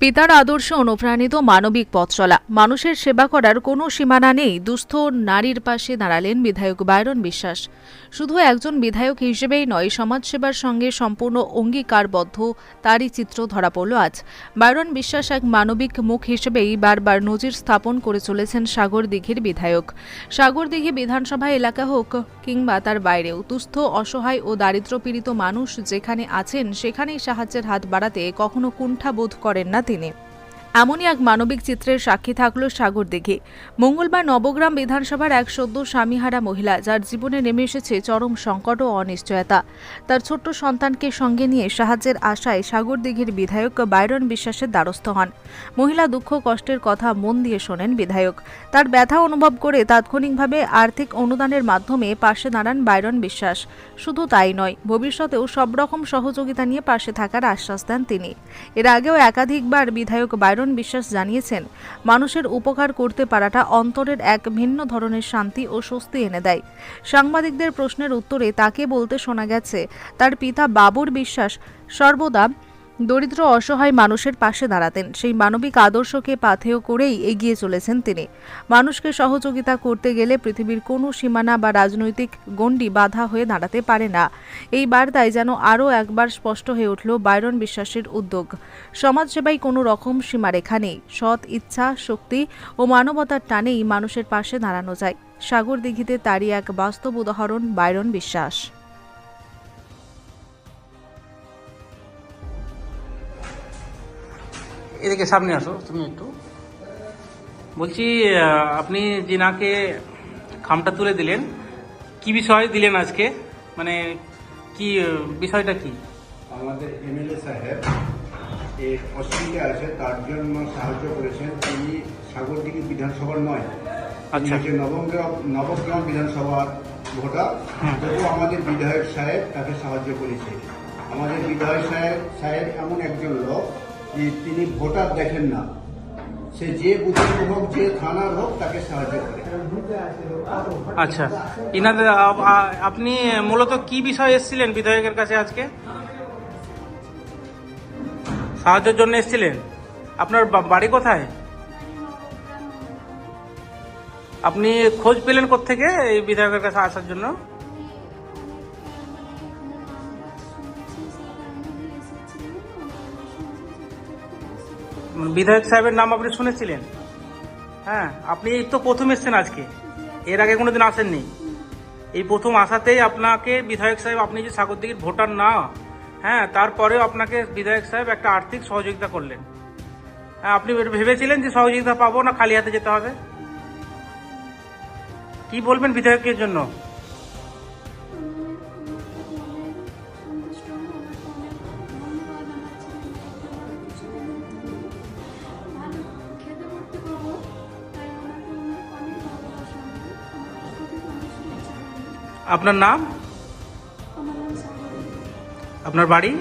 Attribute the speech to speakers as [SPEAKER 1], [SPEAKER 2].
[SPEAKER 1] পিতার আদর্শে অনুপ্রাণিত মানবিক পথ চলা। মানুষের সেবা করার কোনো সীমানা নেই। দুস্থ নারীর পাশে দাঁড়ালেন বিধায়ক বায়রন বিশ্বাস। শুধু একজন বিধায়ক হিসেবেই নয়, সমাজসেবার সঙ্গে সম্পূর্ণ অঙ্গীকারবদ্ধ তারই চিত্র ধরা পড়ল আজ। বায়রন বিশ্বাস এক মানবিক মুখ হিসেবেই বারবার নজির স্থাপন করে চলেছেন সাগরদিঘির বিধায়ক। সাগরদিঘি বিধানসভা এলাকা হোক কিংবা তার বাইরেও তুস্থ অসহায় ও দারিদ্র্যপীড়িত মানুষ যেখানে আছেন, সেখানেই সাহায্যের হাত বাড়াতে কখনো কুণ্ঠা বোধ করেন না তিনি এমনই এক মানবিক চিত্রের সাক্ষী থাকল সাগর দিঘি। মঙ্গলবার নবগ্রাম বিধানসভার এক সদ্য স্বামীহারা মহিলা, যার জীবনে নেমে এসেছে চরম সংকট ও অনিশ্চয়তা। তার ছোট্ট সন্তানকে সঙ্গে নিয়ে সাহায্যের আশায় সাগর দিঘির বিধায়ক বাইরন বিশ্বাসের দ্বারস্থ হন। মহিলা দুঃখ কষ্টের কথা মন দিয়ে শোনেন বিধায়ক। তার ব্যথা অনুভব করে তাৎক্ষণিকভাবে আর্থিক অনুদানের মাধ্যমে পাশে দাঁড়ান বাইরন বিশ্বাস। শুধু তাই নয়, ভবিষ্যতেও সব রকম সহযোগিতা নিয়ে পাশে থাকার আশ্বাস দেন তিনি। এর আগেও একাধিকবার বিধায়ক বাইরন বিশ্বাস জানিয়েছেন। মানুষের উপকার করতে পারাটা অন্তরের এক ভিন্ন ধরনের শান্তি ও স্বস্তি এনে দেয়। সাংবাদিকদের প্রশ্নের উত্তরে তাকে বলতে শোনা গেছে, তার পিতা বাবুর বিশ্বাস সর্বদা দরিদ্র অসহায় মানুষের পাশে দাঁড়াতেন। সেই মানবিক আদর্শকে পাথেয় করেই এগিয়ে চলেছেন তিনি। মানুষকে সহযোগিতা করতে গেলে পৃথিবীর কোনো সীমানা বা রাজনৈতিক গণ্ডি বাধা হয়ে দাঁড়াতে পারে না। এই বার্তায় যেন আরও একবার স্পষ্ট হয়ে উঠল বাইরন বিশ্বাসের উদ্যোগ। সমাজসেবায় কোনো রকম সীমারেখা নেই। সৎ ইচ্ছা, শক্তি ও মানবতার টানেই মানুষের পাশে দাঁড়ানো যায়। সাগর দিঘিতে তারই এক বাস্তব উদাহরণ বাইরন বিশ্বাস।
[SPEAKER 2] এদিকে সামনে আসো তুমি একটু। বলছি আপনি জিনাকে খামটা তুলে দিলেন কি বিষয় দিলেন আজকে? মানে কি বিষয়টা কি?
[SPEAKER 3] আমাদের এমএলএ সাহেব এক অসুবিধা আছে তার জন্য সাহায্য করেছেন। তিনি সাগরদিঘি বিধানসভার নয়
[SPEAKER 2] আচ্ছা।
[SPEAKER 3] নবগ্রাম নবগ্রাম বিধানসভার ভোটার। তবু আমাদের বিধায়ক সাহেব তাকে সাহায্য করেছে। আমাদের বিধায়ক সাহেব সাহেব এমন একজন লোক তিনি ভোটার দেখেন না, সে যে বুথের হোক, যে থানার হোক, তাকে সাহায্য করে।
[SPEAKER 2] আচ্ছা। ইনাদের আপনি মূলত কি বিষয়ে এসেছিলেন বিধায়কের কাছে আজকে? সাহায্যের জন্য এসেছিলেন? আপনার বাড়ি কোথায়? আপনি খোঁজ পেলেন কোত্থেকে এই বিধায়কের কাছে আসার জন্য? বিধায়ক সাহেবের নাম আপনি শুনেছিলেন? হ্যাঁ আপনি এই তো প্রথম এসছেন আজকে। এর আগে কোনোদিন আসেননি। এই প্রথম আসাতেই আপনাকে বিধায়ক সাহেব, আপনি যে সাগরদিঘির ভোটার না হ্যাঁ তারপরেও আপনাকে বিধায়ক সাহেব একটা আর্থিক সহযোগিতা করলেন। হ্যাঁ আপনি ভেবেছিলেন যে সহযোগিতা পাবো না, খালি হাতে যেতে হবে? কি বলবেন বিধায়কের জন্য? আপনার নাম? আপনার বাড়ি?